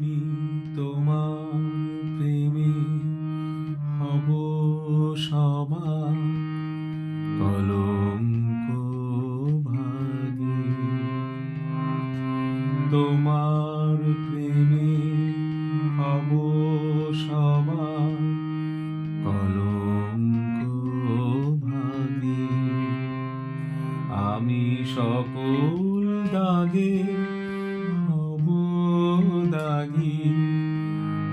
আমি তোমার প্রেমে হব সবার কলঙ্ক ভাগী। তোমার প্রেমে হব সবার কলঙ্ক ভাগী। আমি সকল দাগে দাগি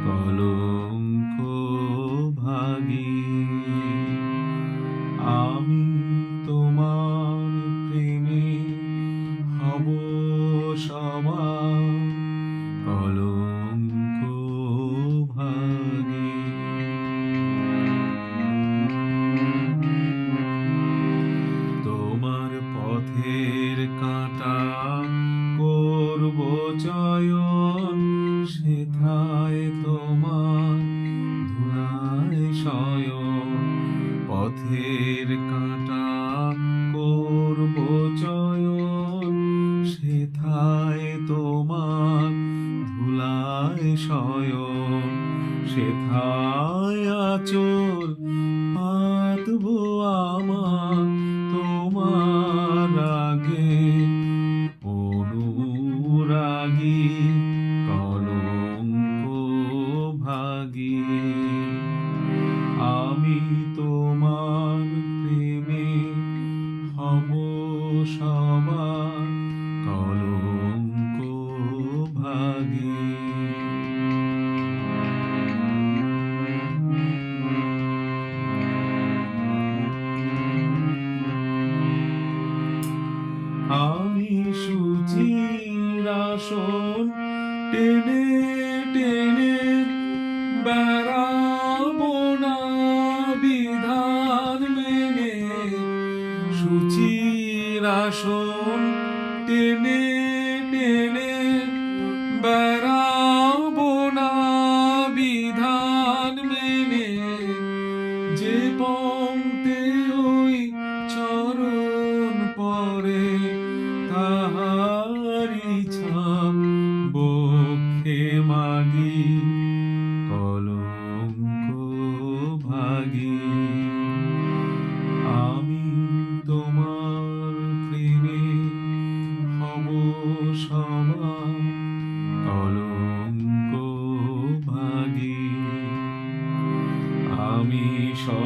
কলঙ্ক ভাগী। আমি তোমার প্রেমে হব সবার কলঙ্ক ভাগী। তোমার পথের কাঁটা শয়ন সেথায় আচল, পাতব আমার তোমার আগে। অনুরাগী কলঙ্ক ভাগী আমি তোমার প্রেমে হব সবার। আসন টেনে টেনে বেড়াবো না বিধান মেনে। সুচির আসন টেনে টেনে বেড়াবো না বিধান মেনে। যে পংক্তে